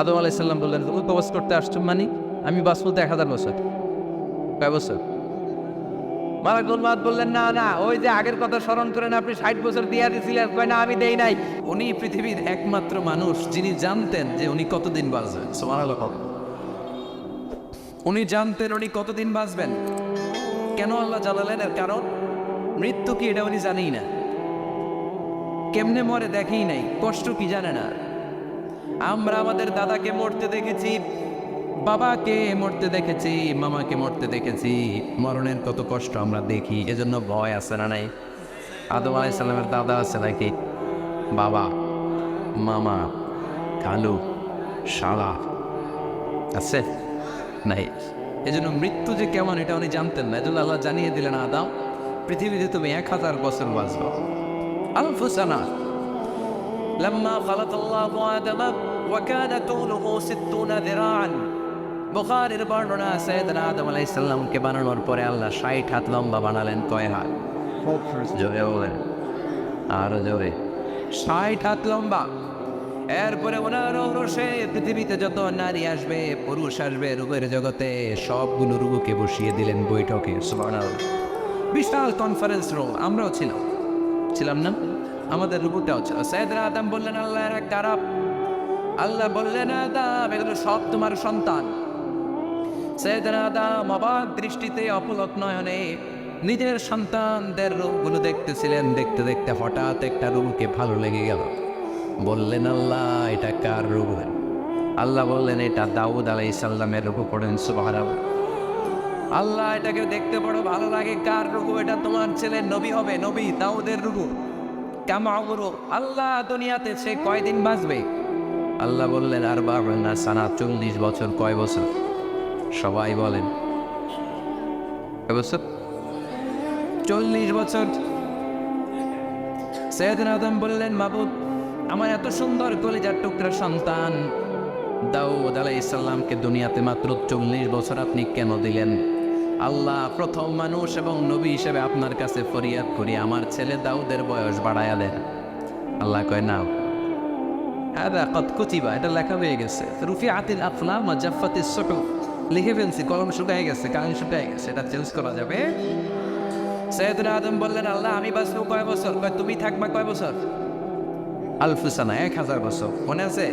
আদম আলাইসাল্লাম বললেন তুমি কবচ করতে আসছো মানে? আমি বাঁচবো তো এক হাজার বছর। কয় বছর? মালাকুল মাত বললেন না না ওই যে আগের কথা স্মরণ করেন আপনি ষাট বছর দিয়া দিয়েছিলেন কয় না আমি দেই নাই। উনি পৃথিবীর একমাত্র মানুষ যিনি জানতেন যে উনি কতদিন বাঁচবেন। উনি জানতেন উনি কতদিন বাঁচবেন। কেন আল্লাহ জানালেন এর কারণ? মৃত্যু কি এটা উনি জানেই না। কেমনে মরে দেখেই নাই। কষ্ট কি জানে না। আমরা আমাদের দাদাকে মরতে দেখেছি, বাবাকে মরতে দেখেছি, মামাকে মরতে দেখেছি। মরণের কত কষ্ট আমরা দেখি, এজন্য ভয় আছে না নাই? আদম আলাইসাল্লামের দাদা আছে নাকি? বাবা, মামা কালু শালা, আছে? নাই। এই জন্য মৃত্যু যে কেমন এটা উনি জানতেন না। এজন্য আল্লাহ জানিয়ে দিলেন, আদাম, পৃথিবীতে তুমি এক হাজার বছর বাঁচবা। আলফুসানা লম্মা খালাত আল্লাহ ওয়াকানা তুলহু সিত্তুনা দিরাআন বুখারীর বর্ণনা আছে সাইয়েদনা আদম আলাইহিস সালামকে বানানোর পরে আল্লাহ 60 হাত লম্বা বানালেন কয় হাত? জোরে বলেন। আরও জোরে। 60 হাত লম্বা। এরপরে ওনার ঔরসে পৃথিবীতে যত নারী আসবে, পুরুষ আসবে রূপের জগতে সবগুলো রুগুকে বসিয়ে দিলেন বৈঠকে। বিশাল কনফারেন্স রুম আমরাও ছিলাম। ছিলাম না? আমাদের রুগুটাও ছিল। সৈয়দ আদম বললেন, আল্লাহ এরা কারাপ আল্লাহ বললেন, আদাম, এগুলো সব তোমার সন্তান। সৈয়দরা আদম অবাক দৃষ্টিতে অপলক নয়নে নিজের সন্তানদের রূপগুলো দেখতেছিলেন, দেখতে দেখতে হঠাৎ একটা রূপকে ভালো লেগে গেল। বললেন, আল্লাহ, এটা কার রূপ আল্লাহ বললেন, এটা দাউদ আলাই ইসাল্লামের রূপ, পড়েন সুবাহ আল্লাহ, এটাকে দেখতে বড় ভালো লাগে, কার রুহু এটা তোমার ছেলে নবী হবে, নবী দাউদের রুহু কামাগুরু আল্লাহ দুনিয়াতে সে কয়দিন বাঁচবে? আল্লাহ বললেন, আর বাবা না সানা, চল্লিশ বছর কয় বছর? সবাই বলেন, কয় বছর? চল্লিশ বছর। সৈয়দিন আদম বললেন, মাবুদ, আমার এত সুন্দর কলিজার টুকরা সন্তান। দাউদ আলাই ইসাল্লামকে দুনিয়াতে মাত্র চল্লিশ বছর আপনি কেন দিলেন? আল্লাহ প্রথম মানুষ এবং নবী হিসেবে আপনার কাছে ফরিয়াদ করি, আমার ছেলে দাউদের বয়স বাড়ায়া দেন। আল্লাহ কয় না হ্যাঁ কত কুচিবা এটা লেখা হয়ে গেছে রুফি আতিল আফলা মাজাফাতি ছোট লিখে ফেলছি কলম শুকায় গেছে কান শুকায় গেছে এটা চেঞ্জ করা যাবে সৈয়দুল আদম বললেন আল্লাহ আমি বাঁচবো কয় বছর তুমি থাকবা কয় বছর আলফুসানা এক হাজার বছর মনে আছে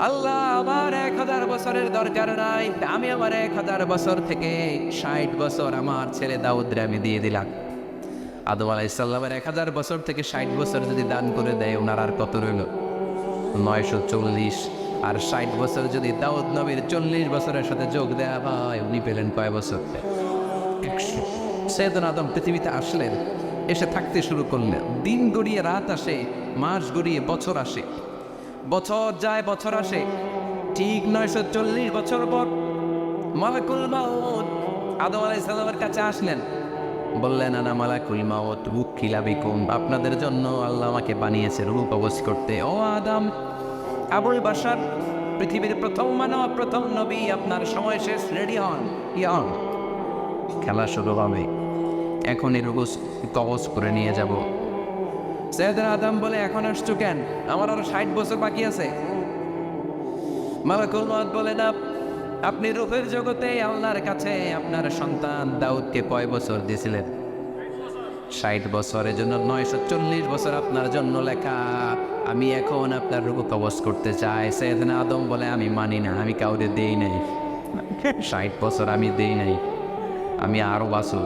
আল্লাহ আমার এক হাজার বছরের দরকার নাই আমি আমার এক হাজার বছর থেকে ষাট বছর আমার ছেলে দাউদ্রে আমি দিয়ে দিলাম আদম আলাইসাল্লামের এক হাজার বছর থেকে ষাট বছর যদি দান করে দেয় ওনার আর কত রইল নয়শো চল্লিশ। আর ষাট বছর যদি দাউদ নবীর চল্লিশ বছরের সাথে যোগ দেওয়া হয়, উনি পেলেন কয় বছর? একশো। আদম পৃথিবীতে আসলেন, এসে থাকতে শুরু করলেন। দিন গড়িয়ে রাত আসে, মাস গড়িয়ে বছর আসে। বছর যায়, বছর আসে। ঠিক নয়শো চল্লিশ বছর পর মালাকুল মাউত আদম আলাই সালামের কাছে আসলেন। বললেন, আনা মালাকুল মাউত রূপ খিলাবিকুম আপনাদের জন্য আল্লাহ আমাকে বানিয়েছে রূপ অবশ করতে। ও আদম, আবুল বাসার পৃথিবীর প্রথম মানব, প্রথম নবী, আপনার সময় শেষ, রেডি হন ইয়ন খেলা শুরু হবে। এখনই রুবুস কবজ করে নিয়ে যাব। সৈয়দুল আদম বলে, এখন আসছো কেন? আমার আরও ষাট বছর বাকি আছে। মালাকুল মত বলে, না আপনি রূপের জগতে আল্লাহর কাছে আপনার সন্তান দাউদকে কয় বছর দিয়েছিলেন? ষাট বছরের জন্য, নয়শো চল্লিশ বছর আপনার জন্য লেখা। আমি এখন আপনার রূপ কবজ করতে চাই। সৈয়দিন আদম বলে, আমি মানি না, আমি কাউরে দেই নাই। ষাট বছর আমি দেই নাই। আমি আরও বাঁচব।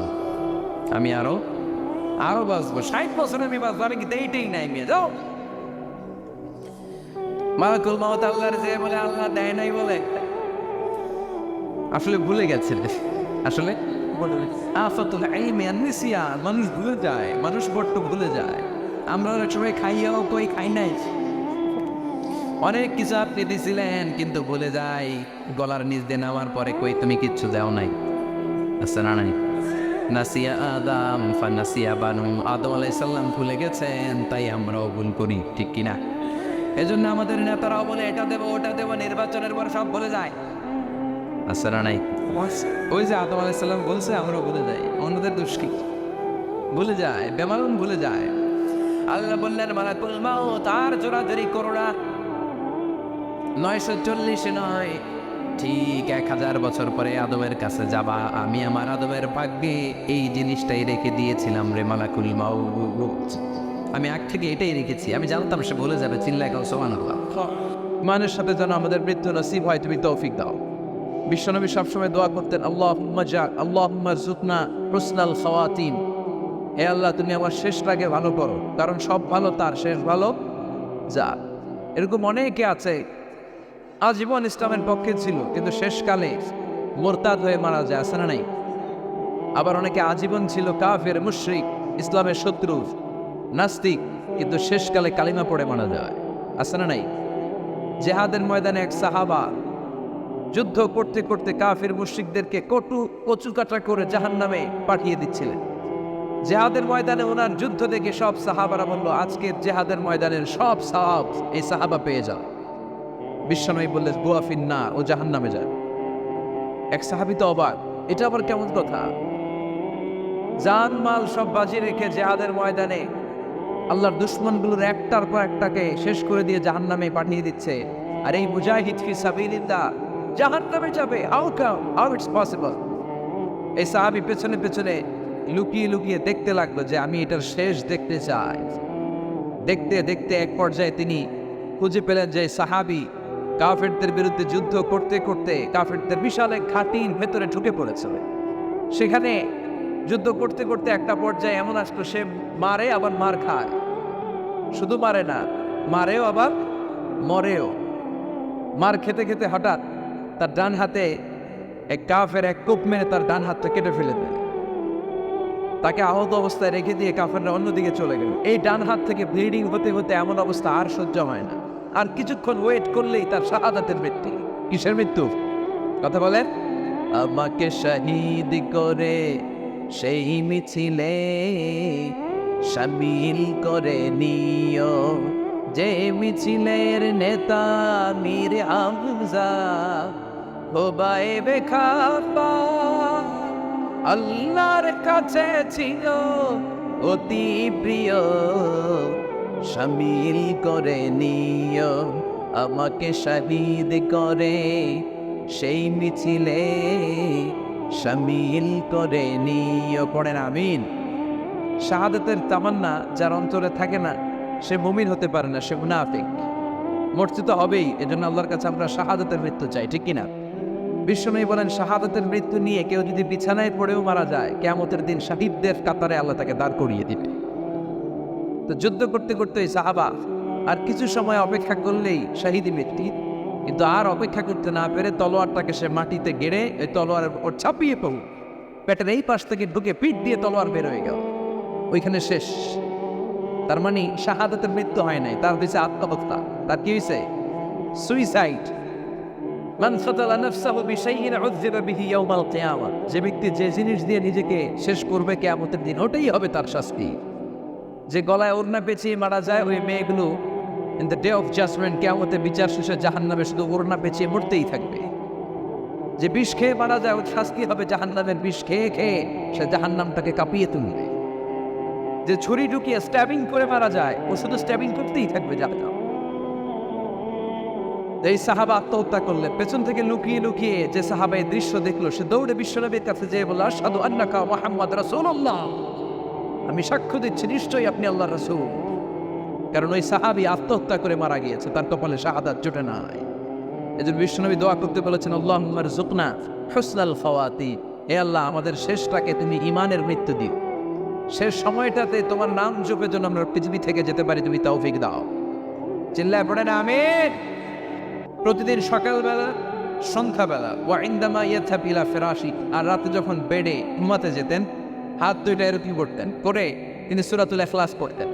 আমি আরও আরও বাঁচবো। ষাট বছর আমি বাঁচবো। আমি কি দেইটেই নাই মেয়ে। যাও। মালাকুল মাহত আল্লাহর যে বলে, আল্লাহ দেয় নাই বলে। আসলে ভুলে গেছে আসলে আফাতুল মানুষ ভুলে যায়, মানুষ বড্ড ভুলে যায়। আমরা অনেক সময় খাইয়াও কই, খাই নাই। অনেক কিছু আপনি দিছিলেন, কিন্তু ভুলে যাই। গলার নিচ দিয়ে নামার পরে কই, তুমি কিচ্ছু দাও নাই। আচ্ছা নাসিয়া আদাম ফানাসিয়া বানু, আদম আলাইসাল্লাম ভুলে গেছেন, তাই আমরাও ভুল করি, ঠিক কিনা? এজন্য আমাদের নেতারাও বলে, এটা দেবো, ওটা দেবো, নির্বাচনের পর সব বলে যায়। নাই ওই যে আদম আলাইসাল্লাম বলছে আমরাও ভুলে যাই। অন্যদের দোষ কি? ভুলে যায় বেমালুম ভুলে যায়। আল্লাহ বললেন মালাকুল মাও তার জোরাজোরি করো না। নয়শো চল্লিশে নয় ঠিক এক হাজার বছর পরে আদমের কাছে যাবা। আমি আমার আদমের ভাগ্যে এই জিনিসটাই রেখে দিয়েছিলাম রে মালাকুল মাউত। আমি আগ থেকে এটাই রেখেছি। আমি জানতাম সে বলে যাবে চিল্লায় কাউ সোমান মানুষের সাথে যেন আমাদের মৃত্যু নসিব হয় তুমি তৌফিক দাও। বিশ্বনবী সবসময় দোয়া করতেন আল্লাহ জাক আল্লাহ জুকনা হুসনাল খাওয়াতিন। হে আল্লাহ, তুমি আমার শেষটাকে ভালো করো, কারণ সব ভালো তার শেষ ভালো যা এরকম অনেকে আছে, আজীবন ইসলামের পক্ষে ছিল, কিন্তু শেষকালে মোরতাদ হয়ে মারা যায়, আছে না নাই? আবার অনেকে আজীবন ছিল কাফের, মুশরিক, ইসলামের শত্রু, নাস্তিক, কিন্তু শেষকালে কালিমা পড়ে মারা যায়, আছে না নাই? জেহাদের ময়দানে এক সাহাবা যুদ্ধ করতে করতে কাফির মুশরিকদেরকে কটু কচু কাটা করে জাহান নামে পাঠিয়ে দিচ্ছিলেন। জেহাদের ময়দানে ওনার যুদ্ধ দেখে সব সাহাবারা বলল, আজকের জেহাদের ময়দানের সব সাহাব এই সাহাবা পেয়ে যাও বিশ্বনবী বললেন গুয়াফিন না ও জাহান নামে যায় এক সাহাবি তো অবাক, এটা আবার কেমন কথা? জান মাল সব বাজি রেখে জেহাদের ময়দানে আল্লাহর দুশ্মনগুলোর একটার পর একটাকে শেষ করে দিয়ে জাহান নামে পাঠিয়ে দিচ্ছে। আর এই মুজাহিদ ফি সাবিলিল্লাহ জাহান নামে যাবে। How come how it's possible এই সাহাবি পেছনে পেছনে লুকিয়ে লুকিয়ে দেখতে লাগল যে আমি এটার শেষ দেখতে চাই। দেখতে দেখতে এক পর্যায়ে তিনি খুঁজে পেলেন যে সাহাবি কাফেরদের বিরুদ্ধে যুদ্ধ করতে করতে কাফেরদের বিশাল এক ঘাটির ভেতরে ঢুকে পড়েছিল সেখানে যুদ্ধ করতে করতে একটা পর্যায়ে এমন আসলো, সে মারে, আবার মার খায়। শুধু মারে না, মারেও আবার মরেও। মার খেতে খেতে হঠাৎ তার ডান হাতে এক কাফের এক কোপ মেরে তার ডান হাতটা কেটে ফেলে দেয়। তাকে আহত অবস্থায় রেখে দিয়ে কাফেররা অন্যদিকে চলে গেল। এই ডান হাত থেকে ব্লিডিং হতে হতে এমন অবস্থা আর সহ্য হয় না। আর কিছুক্ষণ ওয়েট করলেই তার শাহাদাতের মৃত্যু। কিসের মৃত্যু? কথা বলেন। আমাকে শহীদ করে সেই মিছিলে সামিল করে নিও। যে মিছিলের নেতা মীর হামজা বেখাপা আল্লাহর কাছে ছিল অতি প্রিয়। সামিল করে নিও আমাকে শহীদ করে। সেই মিছিলে সামিল করে নিও পড়েন, আমিন। শাহাদাতের তামান্না যার অন্তরে থাকে না, সে মুমিন হতে পারে না, সে মুনাফিক। মরতে তো হবেই, এজন্য আল্লাহর কাছে আমরা শাহাদাতের মৃত্যু চাই, ঠিক কিনা? বিশ্বনবী বলেন, শাহাদাতের মৃত্যু নিয়ে কেউ যদি বিছানায় পড়েও মারা যায়, কেয়ামতের দিন শাহিদদের কাতারে আল্লাহ তাকে দাঁড় করিয়ে দিবে। তো যুদ্ধ করতে করতে ওই সাহাবা আর কিছু সময় অপেক্ষা করলেই শাহিদি মৃত্যু। কিন্তু আর অপেক্ষা করতে না পেরে তলোয়ারটাকে সে মাটিতে গেড়ে ওই তলোয়ার ওর ছাপিয়ে পড়ল। পেটের এই পাশ থেকে ঢুকে পিঠ দিয়ে তলোয়ার বের হয়ে গেল। ওইখানে শেষ। তার মানে শাহাদাতের মৃত্যু হয় নাই, তার হয়েছে আত্মহত্যা। তার কি হয়েছে সুইসাইড যে ব্যক্তি যে জিনিস দিয়ে নিজেকে শেষ করবে কিয়ামতের দিন, ওটাই হবে তার শাস্তি। যে গলায় ওড়না পেঁচিয়ে মারা যায়, ওই মেয়েগুলো in the day of judgement কেয়ামতে বিচার শেষে জাহান্নামে শুধু ওড়না পেঁচিয়ে মরতেই থাকবে। যে বিষ খেয়ে মারা যায়, ওর শাস্তি হবে জাহান্নামের বিষ খেয়ে খেয়ে সে জাহান্নামটাকে কাঁপিয়ে তুলবে। যে ছুরি ঢুকিয়ে স্ট্যাবিং করে মারা যায়, ও শুধু স্ট্যাবিং করতেই থাকবে জাহান্নাম। এই সাহাবা আত্মহত্যা করলেন পেছন থেকে লুকিয়ে লুকিয়ে যে সাহাবা এই দৃশ্য দেখল, সে দৌড়ে বিশ্বনবীর কাছে যেয়ে বলল আসাদু আন্নাকা মোহাম্মদ রাসূলুল্লাহ। আমি সাক্ষ্য দিচ্ছি, নিশ্চয়ই আপনি আল্লাহ রাসূল। কারণ ওই সাহাবি আত্মহত্যা করে মারা গিয়েছে, তার কপালে শাহাদাত জোটে নাই। এজন্য বিশ্বনবী দোয়া করতে বলেছেন আল্লাহ জুকনা হুসনাল ফাওয়াতি এ আল্লাহ, আমাদের শেষটাকে তুমি ইমানের মৃত্যু দিও। শেষ সময়টাতে তোমার নাম জপে জন্য আমরা পৃথিবী থেকে যেতে পারি, তুমি তৌফিক দাও। চিল্লায় পড়ে না, আমিন। প্রতিদিন সকালবেলা, সন্ধ্যাবেলা ওয়াইন্দামা ইয়াথাপিলা ফেরাসি আর রাতে যখন বেডে ঘুমাতে যেতেন, হাত দুইটা এরকম করতেন করে তিনি সুরাতুল এখলাস পড়তেন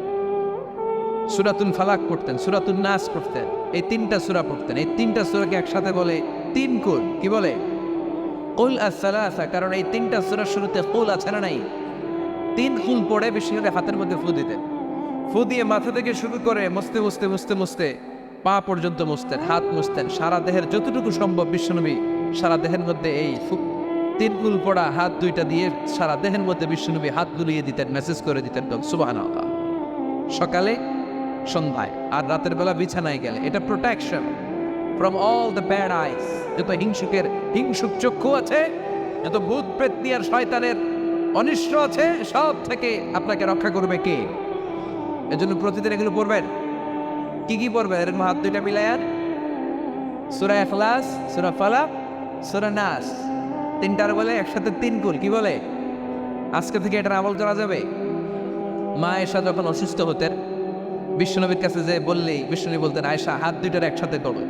সুরাতুল ফালাক পড়তেন সুরাতুল নাস পড়তেন, এই তিনটা সুরা পড়তেন। এই তিনটা সুরাকে একসাথে বলে তিন কুল, কি বলে? কুল আসা কারণ এই তিনটা সুরার শুরুতে কুল আছে না নাই? তিন কুল পড়ে বেশি করে হাতের মধ্যে ফু দিতেন। ফু দিয়ে মাথা থেকে শুরু করে মুছতে মুছতে মুছতে মুছতে পা পর্যন্ত মুছতেন, হাত মুছতেন, সারা দেহের যতটুকু সম্ভব বিশ্বনবী সারা দেহের মধ্যে এই তিন কুল পড়া হাত দুইটা দিয়ে সারা দেহের মধ্যে বিশ্বনবী হাত গুলিয়ে দিতেন মেসেজ করে দিতেন সুবাহ সকালে সন্ধ্যায়, আর রাতের বেলা বিছানায় গেলে, এটা protection from all the bad eyes যত হিংসুকের, হিংসুক চক্ষু আছে, যত ভূত প্রেতনি আর শয়তানের অনিষ্ট আছে, সব থেকে আপনাকে রক্ষা করবে কে? এজন্য প্রতিদিন এগুলো পড়বেন। কি কি পড়বে? এর হাত দুইটা মিলায়ার সুরা এখলাস সুরা ফালাক, সুরা নাস। তিনটার বলে একসাথে তিন কুল, কি বলে? আজকে থেকে এটার আমল করা যাবে। মা এসা যখন অসুস্থ হতেন, বিশ্বনবীর কাছে যে বললেই, বিশ্বনবী বলতেন আয়সা হাত দুইটার একসাথে করো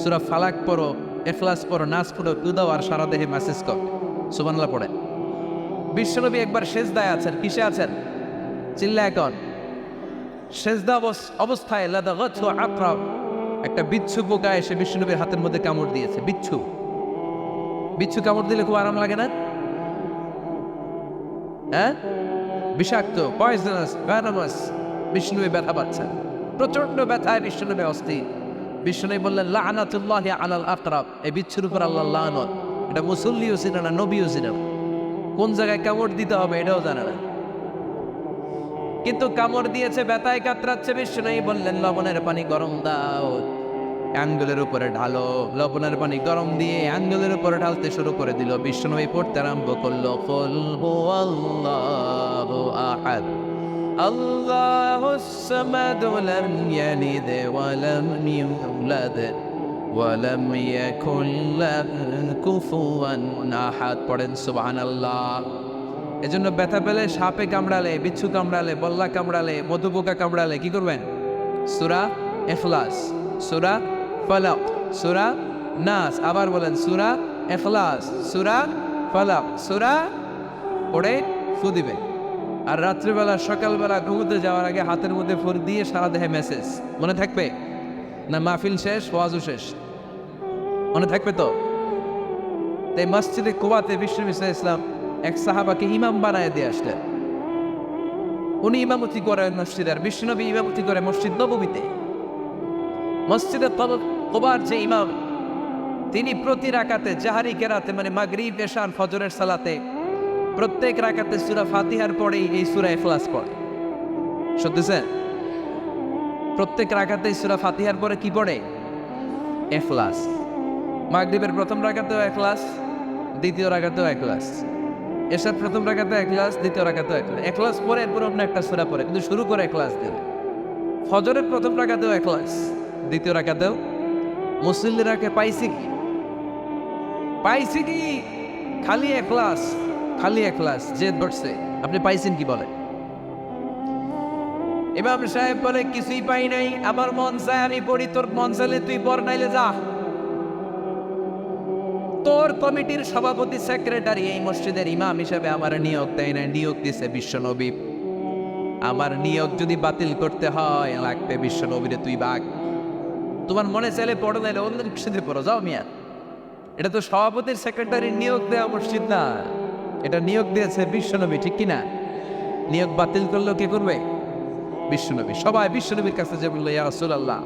সুরা ফালাক পড়ো এখলাস পড়ো নাচ পড়ো কুদাও আর সারা দেহে মেসেজ কর। সুবানলা পড়ে বিশ্বনবী একবার শেষ দায় আছেন, কিসে আছেন? চিল্লা এখন সেজদা অবস- অবস্থায় লাদাগাত আকরাব একটা বিচ্ছু পোকা এসে বিষ্ণুনবীর হাতের মধ্যে কামড় দিয়েছে, বিচ্ছু। বিচ্ছু কামড় দিলে খুব আরাম লাগে না? হ্যাঁ? বিষাক্ত পয়জনাস ভ্যানামাস বিষ্ণুবে ব্যথা পাচ্ছেন প্রচণ্ড ব্যথায় বিষ্ণুবে অস্থির। বিষ্ণু বললেন, লানাতুল্লাহ আলাল আকরাব এই বিচ্ছুর উপর আল্লাহ লানত। এটা মুসল্লিও ছিল না নবীও ছিল না কোন জায়গায় কামড় দিতে হবে এটাও জানে না। কিন্তু কামড় দিয়েছে, ব্যথায় কাতরাচ্ছে বিষ্ণু বললেন, লবণের পানি গরম দাও। অ্যাঙ্গুলের উপরে ঢালো, লবণের পানি গরম দিয়ে অ্যাঙ্গুলের উপরে ঢালতে শুরু করে দিল। বিষ্ণু পড়তে আরম্ভ করল হুয়াল্লাহু আহাদ লাম ইয়ালিদ ওয়া লাম ইউলাদ ওয়া লাম ইয়াকুল লাহু কুফুয়ান আহাদ। পড়েন সুবহানাল্লাহ। এজন্য ব্যথা পেলে সাপে কামড়ালে, বিচ্ছু কামড়ালে, বল্লা কামড়ালে, মধুপোকা কামড়ালে, কি করবেন? সুরা এফলাস সুরা ফলাক, সুরা নাস, আবার বলেন, সুরা এফলাস সুরা ফলাক, সুরা পড়ে ফু দিবে। আর রাত্রিবেলা, সকালবেলা ঘুমোতে যাওয়ার আগে হাতের মধ্যে ফুর দিয়ে সারা দেহে মেসেজ মনে থাকবে? না, মাহফিল শেষ, ওয়াজও শেষ? মনে থাকবে তো? তাই মসজিদে কুয়াতে বিষ্ণু ইসলাম এক সাহাবাকে ইমাম বানায় দিয়ে আসলেন। উনি ইমামতি করেন মসজিদের বিষ্ণুনবী ইমামতি করে মসজিদ নবমীতে। মসজিদের তব কোবার যে ইমাম, তিনি প্রতি রাকাতে জাহারি কেরাতে মানে মাগরিব, এশান, ফজরের সালাতে, প্রত্যেক রাকাতে সুরা ফাতিহার পরেই এই সুরা এখলাস পড়ে। শুনতেছেন? প্রত্যেক রাকাতে সুরা ফাতিহার পরে কি পড়ে? এখলাস। মাগরিবের প্রথম রাকাতেও এখলাস, দ্বিতীয় রাকাতেও এখলাস। এসব প্রথম রাখাতে এক ক্লাস, দ্বিতীয় রাখাতেও এক ক্লাস। এক ক্লাস পরে এরপর অন্য একটা সোরা পরে কিন্তু শুরু করে এক ক্লাস দিয়ে। ফজরের প্রথম রাখাতেও এক ক্লাস, দ্বিতীয় রাখাতেও মুসল্লিরাকে পাইছি কি? পাইছি কি? খালি এক ক্লাস, খালি এক ক্লাস যে ধরছে আপনি পাইছেন কি বলে ইমাম সাহেব বলে, কিছুই পাই নাই, আমার মন চায় আমি পড়ি, তোর মন চাইলে তুই পড়, নাইলে যা। তোর কমিটির সভাপতি সেক্রেটারি এই মসজিদের ইমাম হিসেবে আমার নিয়োগ দেয় না নিয়োগ দিছে বিশ্বনবী। আমার নিয়োগ যদি বাতিল করতে হয়, লাগবে বিশ্বনবীরে তুই বাঘ। তোমার মনে চাইলে পড়ো, নাইলে অন্য মসজিদে পড়ো, যাও মিয়া। এটা তো সভাপতির সেক্রেটারি নিয়োগ দেওয়া মসজিদ না। এটা নিয়োগ দিয়েছে বিশ্বনবী, ঠিক কিনা? নিয়োগ বাতিল করলেও কে করবে? বিশ্বনবী। সবাই বিশ্বনবীর কাছে যে বলল, ইয়া রাসূলুল্লাহ,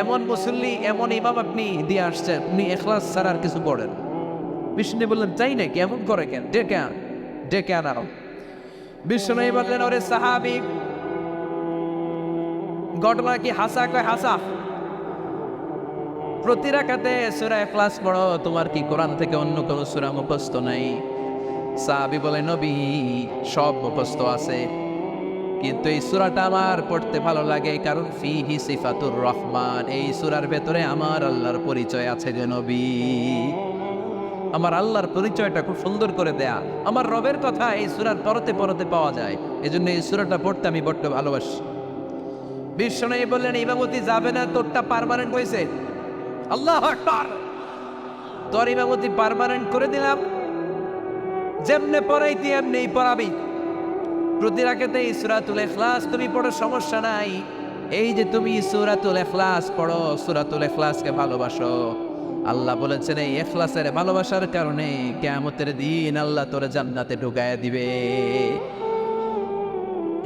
এমন মুসল্লি, এমন ইমাম আপনি দিয়ে আসছেন, উনি এখলাস ছাড়া আর কিছু পড়েন বিষ্ণু বললেন চাই না, কেমন করে কেন? ডেকে আন, ডেকে আনাও বিষ্ণু বললেন, ওরে সাহাবি, ঘটনা কি হাসা কয় হাসা? প্রতি রাখাতে সুরা ক্লাস পড়ো, তোমার কি কোরআন থেকে অন্য কোনো সুরা মুখস্থ নাই? সাহাবি বলে, নবী, সব মুখস্থ আছে। কিন্তু এই সুরাটা আমার পড়তে ভালো লাগে, কারণ ফিহি সিফাতুর রহমান। এই সুরার ভেতরে আমার আল্লাহর পরিচয় আছে যে নবী। আমার আল্লাহর পরিচয়টা খুব সুন্দর করে দেয়া। আমার রবের কথা এই সুরার পরতে পরতে পাওয়া যায়। এজন্য এই সুরাটা পড়তে আমি বড্ড ভালোবাসি। বিশ্বনয়ী বললেন, ইমামতি যাবে না, তোরটা পারমানেন্ট হয়েছে। আল্লাহ তোর ইমামতি পারমানেন্ট করে দিলাম। যেমনে পড়াইতি এমনি পড়াবি। প্রতি রাখাতে এই সুরাতুল এখলাস তুমি পড়ো, সমস্যা নাই। এই যে তুমি সুরাতুল এখলাস পড়ো, সুরাতুল এখলাসকে ভালোবাসো। আল্লাহ বলেছেন, এই এখলাসের ভালোবাসার কারণে কেয়ামতের দিন আল্লাহ তোরে জান্নাতে ঢুকায় দিবে।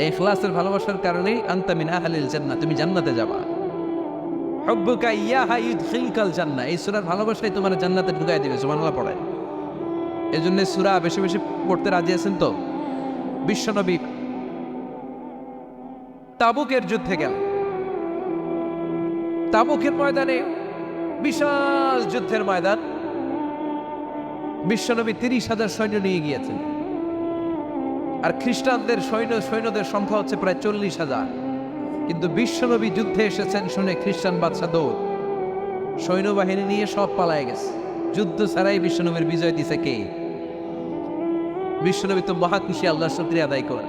এখলাসের ভালোবাসার কারণে আন্তামিন আহলিল জান্না তুমি জান্নাতে যাবা। হব্বুকা ইয়াহা ইউদখিলকাল জান্নাহ, এই সূরার ভালোবাসাই তোমার জান্নাতে ঢুকায় দিবে, সুবহানাল্লাহ পড়ে। এজন্য সূরা বেশি বেশি পড়তে রাজি আছেন তো? বিশ্বনবী তাবুকের যুদ্ধে গেল তাবুকের ময়দানে বিশাল যুদ্ধের ময়দান। বিশ্বনবী তিরিশ হাজার সৈন্য নিয়ে গিয়েছেন। আর খ্রিস্টানদের সৈন্য, সৈন্যদের সংখ্যা হচ্ছে প্রায় চল্লিশ হাজার। কিন্তু বিশ্বনবী যুদ্ধে এসেছেন শুনে খ্রিস্টান বাদশা দৌড়। সৈন্যবাহিনী নিয়ে সব পালায় গেছে। যুদ্ধ ছাড়াই বিশ্বনবীর বিজয় দিছে কে? বিশ্বনবী তো মহা খুশি আল্লাহ শুক্রিয়া আদায় করে।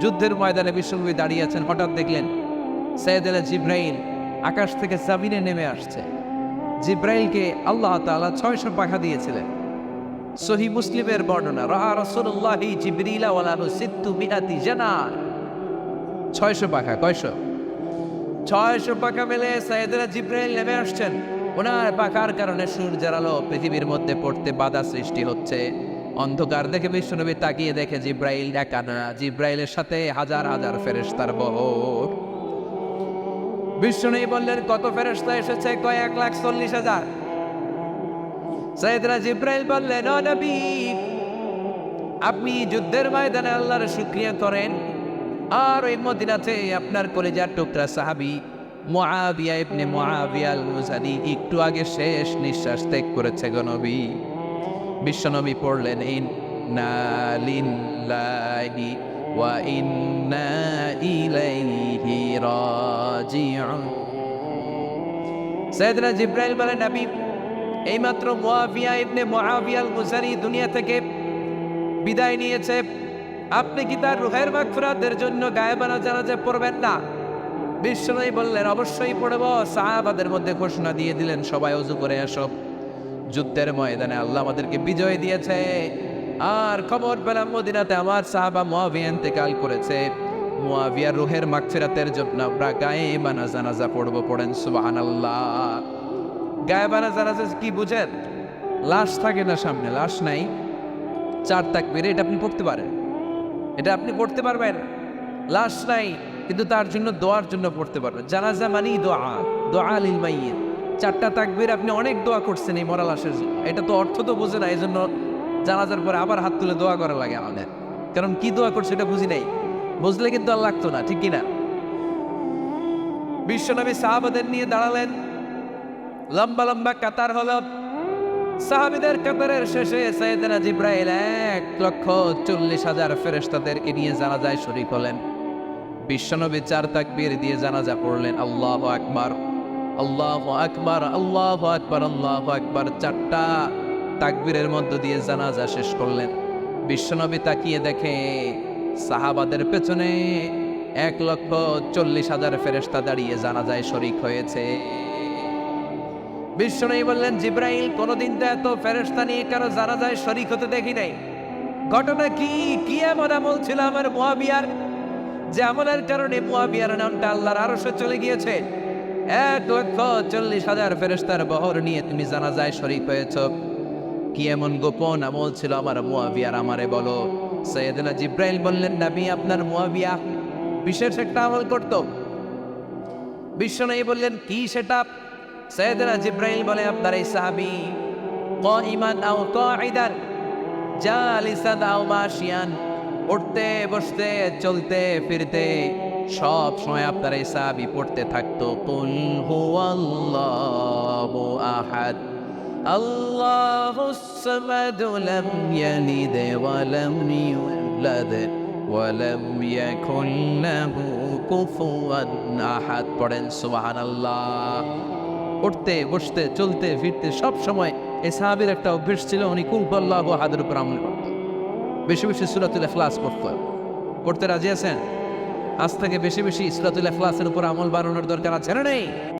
যুদ্ধের ময়দানে বিশ্বনবী দাঁড়িয়ে আছেন। হঠাৎ দেখলেন সৈয়দ জিব্রাইল আকাশ থেকে জামিনে নেমে আসছে। জিব্রাইলকে আল্লাহ তাআলা ছয়শো পাখা দিয়েছিলেন। সহি মুসলিমের বর্ণনা রাহা রাসূলুল্লাহি জিবরিলা ওয়া লাহু সিত্তু মিআতি জানার ছয়শো পাখা, কয়শো? ছয়শো পাখা মেলে সাইয়েদরা জিব্রাইল নেমে আসছেন। ওনার পাখার কারণে সূর্যের আলো পৃথিবীর মধ্যে পড়তে বাধা সৃষ্টি হচ্ছে। অন্ধকার দেখে বিশ্বনবী তাকিয়ে দেখে জিব্রাইল একা না, জিব্রাইলের সাথে হাজার হাজার ফেরেশতার বহর। বিশ্বনবী বললেন, কত ফেরেশতা এসেছে? কয় এক লাখ চল্লিশ হাজার? সাইয়েদরা জিব্রাইল বললেন, ও নবী, আপনি যুদ্ধের ময়দানে আল্লাহর শুকরিয়া করেন আর ওই মদিনাতে আপনার কলেজার টুকরা সাহাবি মুআবিয়া ইবনে মুআবিয়া আল মুজানি একটু আগে শেষ নিঃশ্বাস ত্যাগ করেছে গনবী বিশ্বনবী পড়লেন, ইন্না লিল্লাহি ওয়া দুনিয়া থেকে বিদায় নিয়েছে। আপনি কি তার রুহের মাগফিরাতের জন্য গায়েবানা জানাজা পড়বেন না? বিশ্বনবী বললেন, অবশ্যই পড়ব। সাহাবাদের মধ্যে ঘোষণা দিয়ে দিলেন, সবাই অজু করে এসব যুদ্ধের ময়দানে আল্লাহ আমাদেরকে বিজয় দিয়েছে। আর খবর পেলাম মদিনাতে আমার সাহাবা মুয়াবিয়া ইন্তেকাল করেছে। মুয়াবিয়ার রুহের মাগফিরাতের জন্য আমরা গায়েবানা জানাজা পড়ব, পড়েন সুবহানাল্লাহ। গায়েবানা জানাজা কি বুঝেন? লাশ থাকে না সামনে, লাশ নাই। চার তাকবীর, এটা আপনি পড়তে পারেন। এটা আপনি পড়তে পারবেন। লাশ নাই, কিন্তু তার জন্য দোয়ার জন্য পড়তে পারবেন। জানাজা মানেই দোয়া দোয়া লিল মাইয়িত। চারটা তাকবির আপনি অনেক দোয়া করছেন এই মরা লাশের জন্য। এটা তো অর্থ তো বোঝে না এই জন্য জানাজার পরে আবার হাত তুলে দোয়া করা লাগে আমাদের। কারণ কি দোয়া করছে এটা বুঝি নাই। বুঝলে কিন্তু আর লাগতো না, ঠিক কিনা? বিশ্বনবী সাহাবাদের নিয়ে দাঁড়ালেন। লম্বা লম্বা কাতার হল। সাহাবিদের কাতারের শেষে সৈয়দনা জিব্রাইল এক লক্ষ চল্লিশ হাজার ফেরেশতাদেরকে নিয়ে জানাজায় শরীক হলেন। বিশ্বনবী চার তাক তাকবীর দিয়ে জানাজা পড়লেন, আল্লাহ আকবার আল্লাহ আকবার আল্লাহ আকবার আল্লাহ আকবার, চারটা তাকবীরের মধ্য দিয়ে জানাজা শেষ করলেন। বিশ্বনবী তাকিয়ে দেখে সাহাবাদের পেছনে এক লক্ষ চল্লিশ হাজার ফেরেশতা দাঁড়িয়ে জানাজায় শরিক হয়েছে। বিশ্বনবী বললেন, জিব্রাইল, কোনোদিন তো এত ফেরেশতা নিয়ে কারও জানাজায় শরিক হতে দেখি নাই। ঘটনা কি? কি এমন আমল ছিল আমার মুয়াবিয়ার? যে আমলের কারণে মুয়াবিয়ার নামটা আল্লাহর আরশে চলে গিয়েছে। এক লক্ষ চল্লিশ হাজার ফেরেস্তার বহর নিয়ে তুমি জানাজায় শরিক হয়েছ। কি এমন গোপন আমল ছিল আমার মুয়াবিয়ার আমারে বলো সৈয়দনা জিব্রাইল বললেন, নবী, আপনার মুয়াবিয়া বিশেষ একটা আমল করতো। বিশ্বনবী বললেন, কি সেটা? সৈয়দনা জিব্রাইল বলে, আপনার এই সাহাবী কাইমান আও কাঈদান, জালিসান আও মাশিয়ান, উঠতে, বসতে, চলতে, ফিরতে, সব সময় আপনার এই সাহাবী পড়তে থাকতো। কুল হুয়াল্লাহু আহাদ। সামাদ লাম ইয়ালিদ ওয়া লাম ইউলাদ ওয়ালাম ইয়াকুন লাহু কুফুয়ান আহাদ। পড়েন সুবহানাল্লাহ। উঠতে, বসতে, চলতে, ফিরতে সব সময় এই সাহাবীর একটা অভ্যেস ছিল, উনি কুলপাল্লাহ হাদের উপর আমল করত বেশি বেশি সুরাতুল ইখলাস পড়ত পড়তে রাজি আছেন? আজ থেকে বেশি বেশি সুরাতুল ইখলাসের উপর আমল বাড়ানোর দরকার আছে না নেই?